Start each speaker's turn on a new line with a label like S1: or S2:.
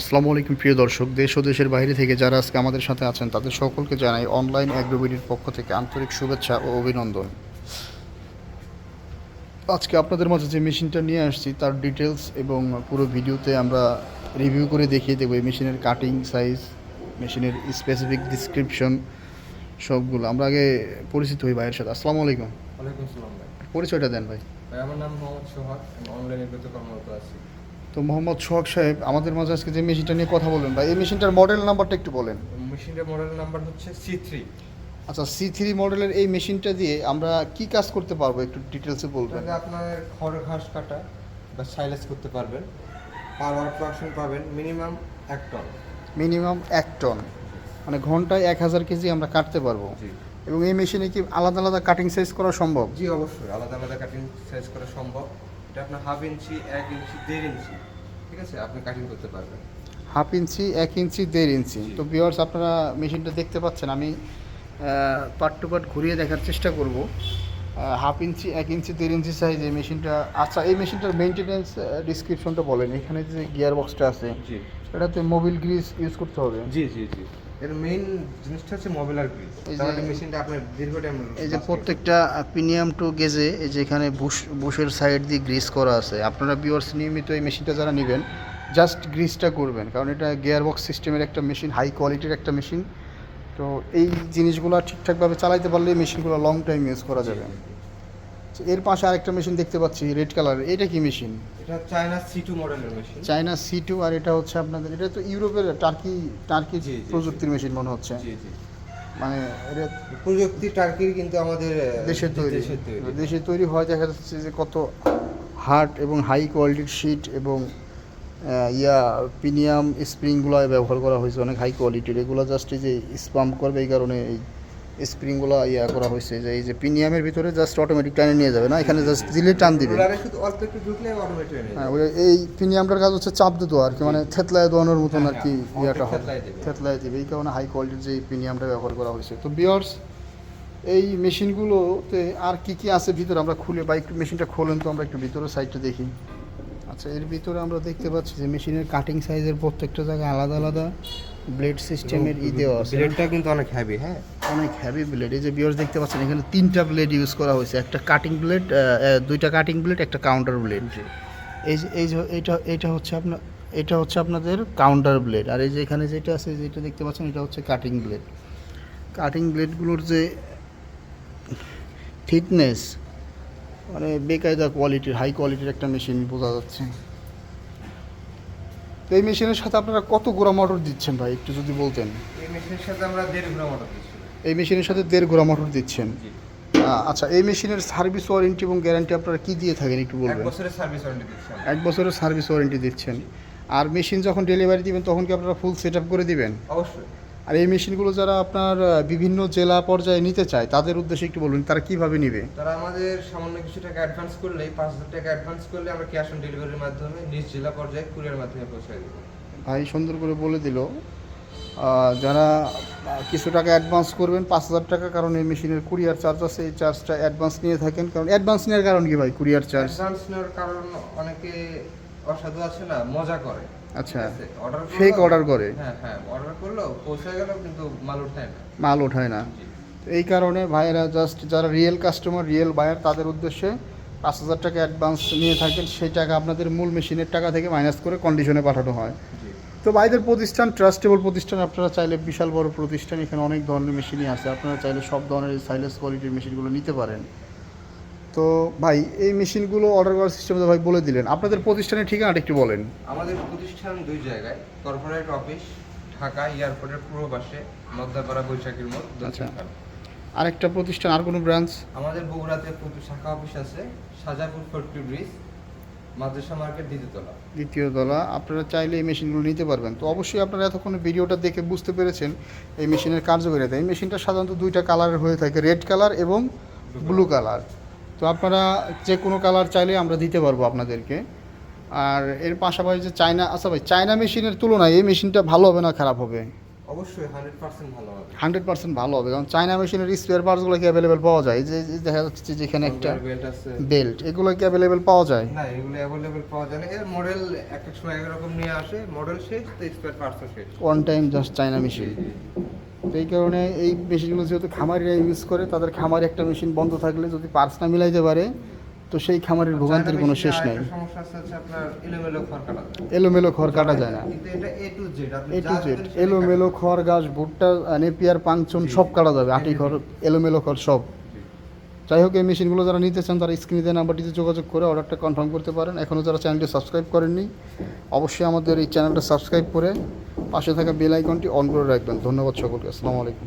S1: আসসালামু আলাইকুম প্রিয় দর্শক দেশ ও দেশের বাইরে থেকে যারা আজকে আমাদের সাথে আছেন তাদের সকলকে জানাই অনলাইন অ্যাগ্রোবিডির পক্ষ থেকে আন্তরিক শুভেচ্ছা ও অভিনন্দন। আজকে আপনাদের মাঝে যে মেশিনটা নিয়ে আসছি তার ডিটেলস এবং পুরো ভিডিওতে আমরা রিভিউ করে দেখিয়ে দেবো। এই মেশিনের কাটিং সাইজ মেশিনের স্পেসিফিক ডিসক্রিপশন সবগুলো। আমরা আগে পরিচিত হই ভাইয়ের সাথে। আসসালামু আলাইকুম।
S2: ওয়ালাইকুম আসসালাম ভাই।
S1: পরিচয়টা দেন ভাই।
S2: ভাই আমার নাম মোহাম্মদ সোহাগ। আমি অনলাইনে কর্মরত আছি।
S1: তো মোহাম্মদ সোহাগ সাহেব আমাদের মাঝে আজকে যে মেশিনটা নিয়ে কথা বলবেন বা এই মেশিনটার মডেল নাম্বারটা একটু বলেন।
S2: মেশিনটার মডেল নাম্বার হচ্ছে সি থ্রি
S1: আচ্ছা সি থ্রি মডেলের এই মেশিনটা দিয়ে আমরা কি কাজ করতে পারব একটু ডিটেলসে বলবেন?
S2: আপনার খড় ঘাস কাটা বা সাইলেজ করতে পারবেন। পাওয়ার প্রোডাকশন পাবেন মিনিমাম এক টন
S1: মিনিমাম এক টন মানে ঘন্টায় এক হাজার কেজি আমরা কাটতে পারব। এবং এই মেশিনে কি আলাদা আলাদা কাটিং সাইজ করা সম্ভব?
S2: জি অবশ্যই। আলাদা আলাদা কাটিং সাইজ করা সম্ভব। এটা আপনার হাফ ইঞ্চি এক ইঞ্চি দেড় ইঞ্চি ঠিক আছে? আপনি কাটিং করতে পারবেন।
S1: হাফ ইঞ্চি এক ইঞ্চি দেড় ইঞ্চি। তো বিয়ার্স আপনারা মেশিনটা দেখতে পাচ্ছেন। আমি পার্ট টু পার্ট ঘুরিয়ে দেখার চেষ্টা করব। হাফ ইঞ্চি এক ইঞ্চি দেড় ইঞ্চি সাইজ এই মেশিনটা আচ্ছা এই মেশিনটার মেনটেনেন্স ডিসক্রিপশনটা বলেন। এখানে যে গিয়ার বক্সটা আছে এটাতে মোবিল গ্রিজ ইউজ করতে হবে।
S2: জি জি জি। এর মেইন জিনিসটা হচ্ছে মোবিলার গ্রিজ তাহলে মেশিনটা আপনার দীর্ঘ টাইম
S1: এই যে প্রত্যেকটা প্রিমিয়াম টু গেজে এই যে এখানে বুশ বুশের সাইড দিয়ে গ্রিস করা আছে। আপনারা বিওর্স নিয়মিত এই মেশিনটা যারা নেবেন জাস্ট গ্রিসটা করবেন। কারণ এটা গিয়ার বক্স সিস্টেমের একটা মেশিন হাই কোয়ালিটির একটা মেশিন তো এই জিনিসগুলো ঠিকঠাকভাবে চালাইতে পারলে মেশিনগুলো লং টাইম ইউজ করা যাবে। এর পাশে আরেকটা মেশিন দেখতে পাচ্ছি রেড কালার এটা কি মেশিন
S2: এটা চায়না সি টু মডেলের মেশিন
S1: চায়না সি টু আর এটা হচ্ছে আপনাদের এটা তো ইউরোপের টার্কি টার্কি প্রযুক্তির মেশিন মনে হচ্ছে।
S2: জি জি।
S1: মানে এটা
S2: প্রযুক্তি টার্কির কিন্তু আমাদের
S1: দেশের তৈরি। দেশে তৈরি। হয় দেখা যাচ্ছে যে কত হার্ড এবং হাই কোয়ালিটির শিট এবং ইয়া প্রিমিয়াম স্প্রিংগুলো ব্যবহার করা হয়েছে অনেক হাই কোয়ালিটির এগুলো জাস্ট এই যে স্পাম্প করবে এই কারণে এই স্প্রিংগুলো ইয়া করা হয়েছে যে এই যে প্রিমিয়ামের ভিতরে জাস্ট অটোমেটিক টানে নিয়ে যাবে না? এখানে জাস্ট দিলে টান দিবে।
S2: হয়ে
S1: হ্যাঁ ওই এই প্রিমিয়ামটার কাজ হচ্ছে চাপ দিতে আর কি মানে থেতলায় দোয়ানোর মতন আর কি
S2: হ্যাঁ, হ্যাঁ,
S1: ইয়াটা হবে
S2: থেতলায় দিবে।
S1: এই কারণে হাই কোয়ালিটির যে প্রিমিয়ামটা ব্যবহার করা হয়েছে। তো বিয়ার্স এই মেশিনগুলোতে আর কি কি আছে ভিতরে আমরা খুলে বা একটু মেশিনটা খোলেন তো আমরা একটু ভিতরে সাইডটা দেখি। আচ্ছা এর ভিতরে আমরা দেখতে পাচ্ছি যে মেশিনের কাটিং সাইজের প্রত্যেকটা জায়গায় আলাদা আলাদা ব্লেড সিস্টেমের ই দেওয়া আছে।
S2: ব্লেডটা কিন্তু অনেক হেভি হ্যাঁ।
S1: অনেক হ্যাভি ব্লেড এই যে বিয়ার্স দেখতে পাচ্ছেন এখানে তিনটা ব্লেড ইউজ করা হয়েছে। একটা কাটিং ব্লেড দুইটা কাটিং ব্লেড একটা কাউন্টার ব্লেড এই যে এই যে এইটা এটা হচ্ছে আপনার এটা হচ্ছে আপনাদের কাউন্টার ব্লেড আর এই যে এখানে যেটা আছে যেটা দেখতে পাচ্ছেন এটা হচ্ছে কাটিং ব্লেড কাটিং ব্লেডগুলোর যে থিকনেস মানে বেকায়দা কোয়ালিটির হাই কোয়ালিটির একটা মেশিন বোঝা যাচ্ছে। তো এই মেশিনের সাথে আপনারা কত গোড়া মোটর দিচ্ছেন ভাই একটু যদি বলতেন?
S2: এই মেশিনের সাথে আমরা দেড় ঘোড়া মোটর দিচ্ছি।
S1: এই মেশিনের সাথে দেড় গোড়া মোটর দিচ্ছেন। আচ্ছা এই মেশিনের সার্ভিস ওয়ারেন্টি এবং গ্যারান্টি আপনারা কি দিয়ে থাকেন একটু
S2: এক
S1: বলবেন
S2: বছরের সার্ভিস ওয়ারেন্টি দিচ্ছি আমরা।
S1: এক বছরের সার্ভিস ওয়ারেন্টি দিচ্ছেন। আর মেশিন যখন ডেলিভারি দিবেন তখন কি আপনারা ফুল সেট করে দিবেন?
S2: অবশ্যই।
S1: আর এই মেশিনগুলো যারা আপনার বিভিন্ন জেলা পর্যায়ে নিতে চায় তাদের উদ্দেশ্যে একটু বলুন তারা কীভাবে নিবে?
S2: তারা আমাদের সামান্য কিছু টাকা অ্যাডভান্স করলেই পাঁচ হাজার টাকা অ্যাডভান্স করলে আমরা ক্যাশ অন ডেলিভারির মাধ্যমে নিজ জেলা পর্যায়ে কুরিয়ার মাধ্যমে পৌঁছে দেবো।
S1: ভাই সুন্দর করে বলে দিল। যারা কিছু টাকা অ্যাডভান্স করবেন পাঁচ হাজার টাকা কারণ এই মেশিনের কুরিয়ার চার্জ আছে এই চার্জটা অ্যাডভান্স নিয়ে থাকেন। কারণ অ্যাডভান্স নেওয়ার কারণ কি ভাই কুরিয়ার চার্জ
S2: অ্যাডভান্স নেওয়ার কারণ অনেকে অসাধু আছে না মজা করে।
S1: আচ্ছা
S2: অর্ডার
S1: ফেক অর্ডার করে?
S2: হ্যাঁ হ্যাঁ অর্ডার করল পৌঁছে গেল কিন্তু মাল উঠায় না।
S1: মাল ওঠায় না। তো এই কারণে ভাইয়েরা জাস্ট যারা রিয়েল কাস্টমার রিয়েল বায়ার তাদের উদ্দেশ্যে পাঁচ হাজার টাকা অ্যাডভান্স নিয়ে থাকেন সেই টাকা আপনাদের মূল মেশিনের টাকা থেকে মাইনাস করে কন্ডিশনে পাঠানো হয়। তো ভাইদের প্রতিষ্ঠান ট্রাস্টেবল প্রতিষ্ঠান আপনারা চাইলে বিশাল বড় প্রতিষ্ঠান এখানে অনেক ধরনের মেশিনই আছে। আপনারা চাইলে সব ধরনের সাইলেন্স কোয়ালিটির মেশিনগুলো নিতে পারেন। তো ভাই এই মেশিনগুলো অর্ডার করার সিস্টেম ভাই বলে দিলেন। আপনাদের প্রতিষ্ঠানের ঠিকানাটা একটু বলেন।
S2: আমাদের প্রতিষ্ঠান দুই জায়গায় কর্পোরেট অফিস ঢাকা এয়ারপোর্টের পূর্ব পাশে মধ্যপাড়া বৈশাখীর মোড়
S1: আচ্ছা। আরেকটা প্রতিষ্ঠান আর কোনো ব্রাঞ্চ
S2: আমাদের বগুড়াতে শাখা অফিস আছে সাজাপুর ফোর্টি ব্রিজ মাদ্রাসা মার্কেট দ্বিতীয়তলা
S1: দ্বিতীয় দলা আপনারা চাইলে এই মেশিনগুলো নিতে পারবেন। তো অবশ্যই আপনারা এতক্ষণ ভিডিওটা দেখে বুঝতে পেরেছেন এই মেশিনের কার্যকারিতা। এই মেশিনটা সাধারণত দুইটা কালারের হয়ে থাকে, রেড কালার এবং ব্লু কালার। তো আপনারা যে কোনো কালার চাইলে আমরা দিতে পারব আপনাদেরকে। আর এর পাশাপাশি যে চায়না আচ্ছা ভাই, চায়না মেশিনের তুলনায় এই মেশিনটা ভালো হবে না খারাপ হবে?
S2: অবশ্যই হান্ড্রেড পার্সেন্ট ভালো হবে।
S1: হান্ড্রেড পার্সেন্ট ভালো হবে কারণ চায়না মেশিনের স্পেয়ার পার্টসগুলো কি অ্যাভেলেবেল পাওয়া যায়? যে দেখা যাচ্ছে যেখানে একটা
S2: বেল্ট
S1: এগুলো কি অ্যাভেলেবেল পাওয়া যায়?
S2: না এগুলো অ্যাভেলেবেল পাওয়া যায় না। এর মডেল এক এক সময় একরকম নিয়ে আসে মডেল শেষ তো স্পেয়ার পার্টসও শেষ।
S1: One time just China machine তো এই কারণে এই মেশিনগুলো যেহেতু খামারিরা ইউজ করে তাদের খামারে একটা মেশিন বন্ধ থাকলে যদি পার্স না মিলাইতে পারে তো সেই খামারের ভোগান্তির কোনো শেষ নাই।
S2: এলোমেলো খড় কাটা। যায়।
S1: না।
S2: এ টু জেড
S1: এলোমেলো খড় গাছ ভুট্টা নেপিয়ার পাংচন সব কাটা যাবে আটি খড় এলোমেলো খড় সব। যাই হোক এই মেশিনগুলো যারা নিতে চান তারা স্ক্রিনে নাম্বারটিতে যোগাযোগ করে অর্ডারটা কনফার্ম করতে পারেন। এখনও যারা চ্যানেলটি সাবস্ক্রাইব করেননি অবশ্যই আমাদের এই চ্যানেলটা সাবস্ক্রাইব করে পাশে থাকা বেল আইকনটি অন করে রাখবেন। ধন্যবাদ সকলকে। আসসালামু আলাইকুম।